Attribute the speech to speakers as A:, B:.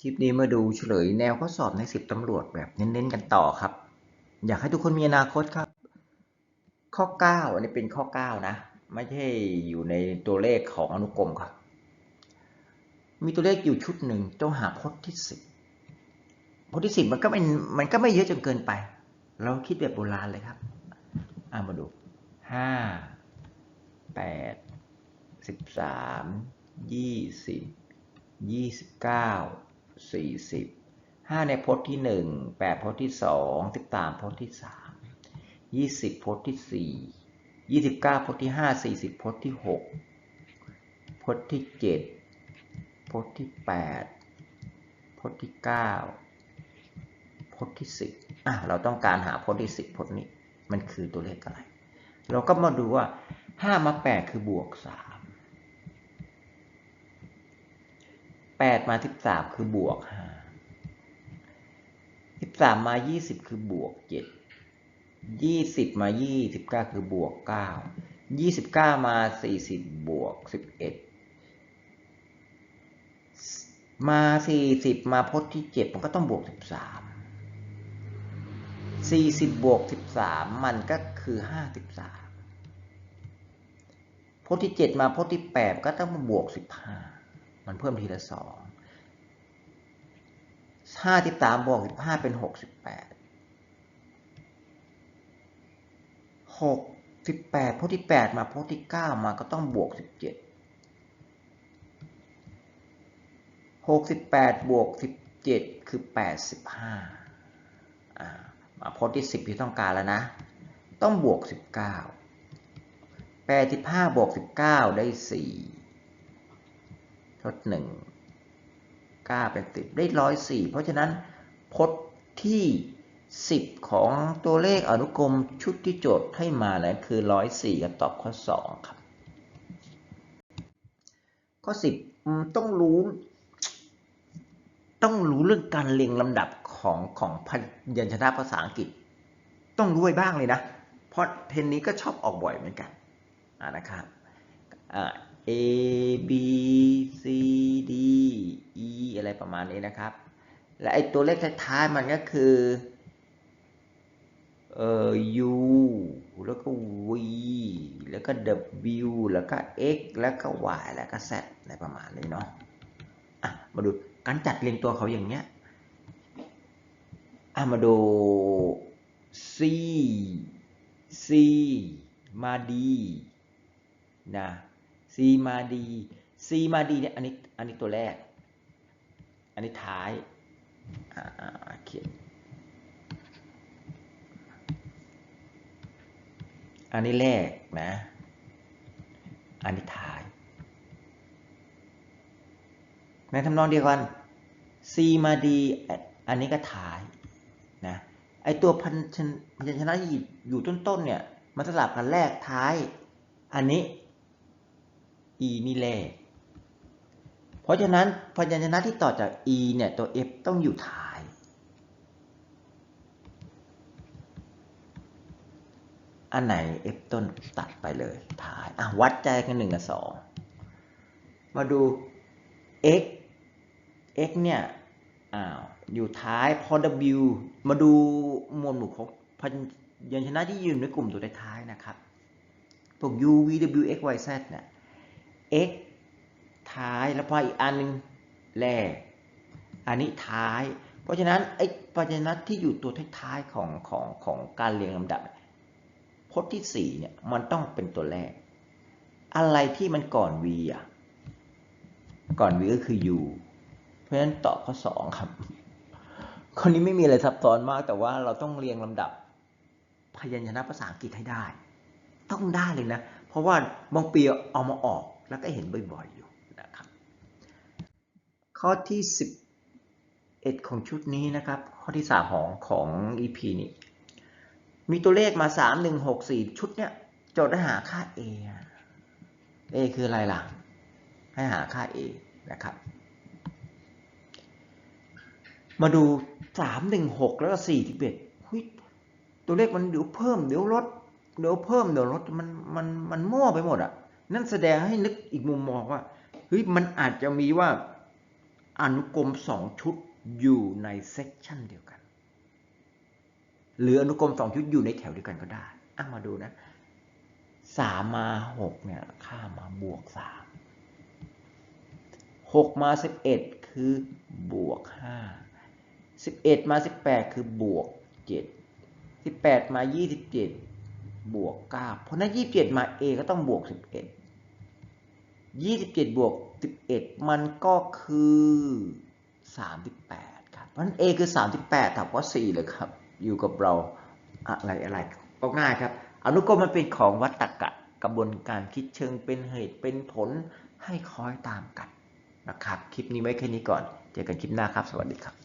A: คลิปนี้มาดูเฉลยแนวข้อสอบในสิบตำรวจแบบเน้นๆกันต่อครับ อยากให้ทุกคนมีอนาคตครับ ข้อ 9 อันนี้เป็นข้อ 9 นะ ไม่ใช่อยู่ในตัวเลขของอนุกรมครับ มีตัวเลขอยู่ชุดหนึ่งต้องหาพจน์ที่สิบพจน์ที่สิบมันก็เป็นมันก็ไม่เยอะจนเกินไป เราคิดแบบโบราณเลยครับอามาดูห้าแปด สิบสามยี่สิบห้าในพจน์ที่หนึ่งแปดพจน์ที่สองสิบสามพจน์ที่สามยี่สิบพจน์ที่สี่ยี่สิบเก้าพจน์ที่ห้าสี่สิบพจน์ที่หกพจน์ที่เจ็ดพจน์ที่แปดพจน์ที่เก้าพจน์ที่สิบอะเราต้องการหาพจน์ที่สิบพจน์นี้ มันคือตัวเลขอะไร เราก็มาดูว่าห้ามาแปดคือบวกสามแปดมาสิบสามคือบวกห้าสิบสามมายี่สิบคือบวกเจ็ดยี่สิบมายี่สิบเก้าคือบวกเก้ายี่สิบเก้ามาสี่สิบบวกสิบเอ็ดมาสี่สิบมาพจน์ที่เจ็ดมันก็ต้องบวกสิบสามสี่สิบบวกสิบสามมันก็คือห้าสิบสามพจน์ที่เจ็ดมาพจน์ที่แปดก็ต้องมาบวกสิบห้า มันเพิ่มทีละสองห้าสิบสามบวกสิบห้าเป็นหกสิบแปดหกสิบแปดพจน์ที่แปดมาพจน์ที่เก้ามาก็ต้องบวกสิบเจ็ดหกสิบแปดบวกสิบเจ็ดคือแปดสิบห้าอ่ามาพจน์ที่สิบที่ต้องการแล้วนะ ต้องบวกสิบเก้าแปดสิบห้าบวกสิบเก้าได้สี่ ทดหนึ่งเก้าเป็นสิบได้ร้อยสี่เพราะฉะนั้นพจน์ที่สิบของตัวเลขอนุกรมชุดที่โจทย์ให้มานะคือร้อยสี่ก็ตอบข้อสองครับ ข้อสิบต้องรู้ ต้องรู้เรื่องการเรียงลำดับของของพยัญชนะภาษาอังกฤษ ต้องรู้ไว้บ้างเลยนะ เพราะเทนนี้ก็ชอบออกบ่อยเหมือนกันนะครับ A B C D E อะไรประมาณนี้นะครับ และไอตัวเลขท้ายๆมันก็คือเอ่อ U แล้วก็ V แล้วก็ W แล้วก็ X แล้วก็ Y แล้วก็ Z อะไรประมาณนี้เนาะอะมาดูการจัดเรียงตัวเขาอย่างเนี้ยอะมาดู C C มาดีนะ C มาดี C มาดีเนี่ยอันนี้อันนี้ตัวแรก อันนี้ท้ายเขียนอันนี้แรกนะ อันนี้ท้าย ในทำนองเดียวกัน C มาดีอันนี้ก็ท้ายนะไอตัวพันชนชนะที่อยู่ต้นๆเนี่ยมันสลับกันแรกท้าย อันนี้ e นี่แรกเพราะฉะนั้นพยัญชนะที่ต่อจาก e เนี่ย ตัว f ต้องอยู่ท้าย อันไหน f ต้นตัดไปเลยท้าย อะ วัดใจกันหนึ่งกับสองมาดู x x เนี่ย อ้าว อยู่ท้ายพอ w มาดูมวลหมู่ของพยัญชนะที่อยืนในกลุ่มตัวท้ายนะครับพวก u v w x y z เนี่ย x ท้ายแล้วพออีกอันหนึงแรก อันนี้ท้าย เพราะฉะนั้นไอ้พยัญชนะที่อยู่ตัวท้ายๆของของของการเรียงลำดับพจน์ที่สี่เนี่ยมันต้องเป็นตัวแรก อะไรที่มันก่อน v อะก่อน v ก็คือ u เพราะฉะนั้นตอบข้อสองครับคนนี้ไม่มีอะไรซับซ้อนมาก แต่ว่าเราต้องเรียงลำดับพยัญชนะภาษาอังกฤษให้ได้ ต้องได้เลยนะ เพราะว่าบางปีเอามาออก แล้วก็เห็นบ่อยๆอยู่นะครับ ข้อที่ 11 ของชุดนี้นะครับ ข้อที่ 3 ของของ EP นี้ มีตัวเลขมา 3 1 6 4 ชุดเนี้ยโจทย์ให้หาค่า A อะ A คืออะไรล่ะ ให้หาค่า A นะครับ มาดู 3 1 6 แล้วก็4 11หุ้ยตัวเลขมันเดี๋ยวเพิ่มเดี๋ยวลดเดี๋ยวเพิ่มเดี๋ยวลดมันมันมันมั่วไปหมดอะ นั่นแสดงให้นึกอีกมุมมองว่าเฮ้ยมันอาจจะมีว่าอนุกรมสองชุดอยู่ในเซกชันเดียวกัน หรืออนุกรมสองชุดอยู่ในแถวเดียวกันก็ได้อะมาดูนะสามมาหกเนี่ยค่ามาบวกสามหกมาสิบเอ็ดคือบวกห้าสิบเอ็ดมาสิบแปดคือบวกเจ็ดสิบแปดมายี่สิบเจ็ดบวกเก้าเพราะนั้นยี่สิบเจ็ดมา a ก็ต้องบวกสิบเอ็ด ยี่สิบเจ็ดบวกสิบเอ็ดมันก็คือสามสิบแปดครับเพราะฉะนั้น a คือสามสิบแปดถับว่าสี่เลยครับ อยู่กับเราอะไรอะไรก็ง่ายครับ อนุกรมมันเป็นของวัตตกะกระบวนการคิดเชิงเป็นเหตุเป็นผลให้คอยตามกันนะครับ คลิปนี้ไว้แค่นี้ก่อน เจอกันคลิปหน้าครับ สวัสดีครับ